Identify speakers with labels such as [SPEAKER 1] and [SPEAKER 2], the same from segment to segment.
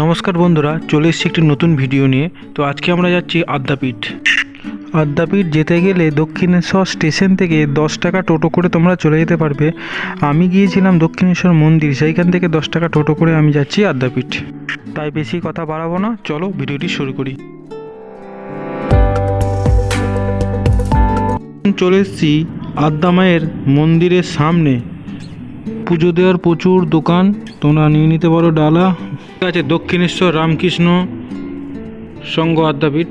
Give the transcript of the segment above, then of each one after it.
[SPEAKER 1] নমস্কার বন্ধুরা, চলে এসেছি একটি নতুন ভিডিও নিয়ে। তো আজকে আমরা যাচ্ছি আদ্যাপীঠ। আদ্যাপীঠ যেতে গেলে দক্ষিণেশ্বর স্টেশন থেকে দশ টাকা টোটো করে তোমরা চলে যেতে পারবে। আমি গিয়েছিলাম দক্ষিণেশ্বর মন্দির, সেইখান থেকে দশ টাকা টোটো করে আমি যাচ্ছি আদ্যাপীঠ। তাই বেশি কথা বাড়াবো না, চলো ভিডিওটি শুরু করি। চলে এসেছি আদ্যা মায়ের মন্দিরের সামনে। পুজো দেওয়ার প্রচুর দোকান। তোমরা নিয়ে নিতে পারো ডালা। আছে, দক্ষিণেশ্বর রামকৃষ্ণ সঙ্গ আদ্যাপীঠ।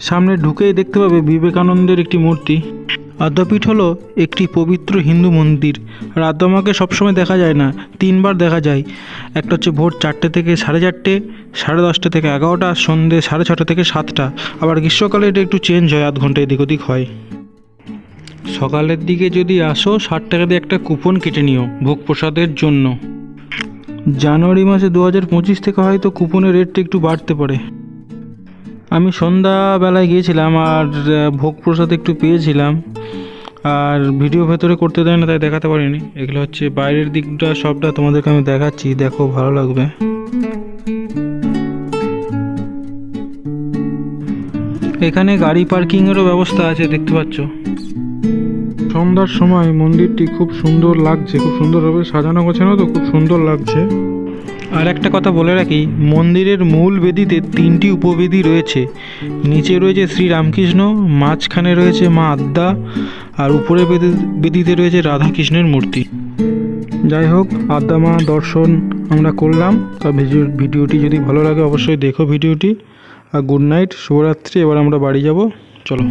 [SPEAKER 1] সামনে ঢুকেই দেখতে পাবে বিবেকানন্দের একটি মূর্তি। আদ্যাপীঠ হলো একটি পবিত্র হিন্দু মন্দির। আর আদ্যামাকে সবসময় দেখা যায় না, তিনবার দেখা যায়। একটা হচ্ছে ভোর চারটে থেকে সাড়ে চারটে, সাড়ে দশটা থেকে এগারোটা আর সন্ধে সাড়ে ছটা থেকে সাতটা। আবার গ্রীষ্মকালে এটা একটু চেঞ্জ হয়, আধ ঘণ্টা এদিক ওদিক হয়। সকালের দিকে যদি আসো, ষাট টাকা দিয়ে একটা কুপন কেটে নিও ভোগ প্রসাদের জন্য। জানুয়ারি মাসে দু হাজার পঁচিশ থেকে হয়তো কুপনের রেটটা একটু বাড়তে পারে। আমি সন্ধ্যাবেলায় গিয়েছিলাম আর ভোগ প্রসাদ একটু পেয়েছিলাম। আর ভিডিও ভেতরে করতে দেয় না, তাই দেখাতে পারিনি। এগুলো হচ্ছে বাইরের দিকটা, সবটা তোমাদেরকে আমি দেখাচ্ছি। দেখো, ভালো লাগবে। এখানে গাড়ি পার্কিংয়েরও ব্যবস্থা আছে, দেখতে পাচ্ছ। সন্ধ্যার সময় মন্দিরটি খুব সুন্দর লাগছে। খুব সুন্দরভাবে সাজানো গোছানো তো খুব সুন্দর লাগছে। আর একটা কথা বলে রাখি, মন্দিরের মূল বেদিতে তিনটি উপবেদি রয়েছে। নিচে রয়েছে শ্রী রামকৃষ্ণ, মাঝখানে রয়েছে মা আদ্যা, আর উপরে বেদি, বেদিতে রয়েছে রাধাকৃষ্ণের মূর্তি। যাই হোক, আদ্যা মা দর্শন আমরা করলাম। তা ভিডিও, ভিডিওটি যদি ভালো লাগে অবশ্যই দেখো ভিডিওটি। আর গুড নাইট, শুভরাত্রি। এবার আমরা বাড়ি যাব। চলো।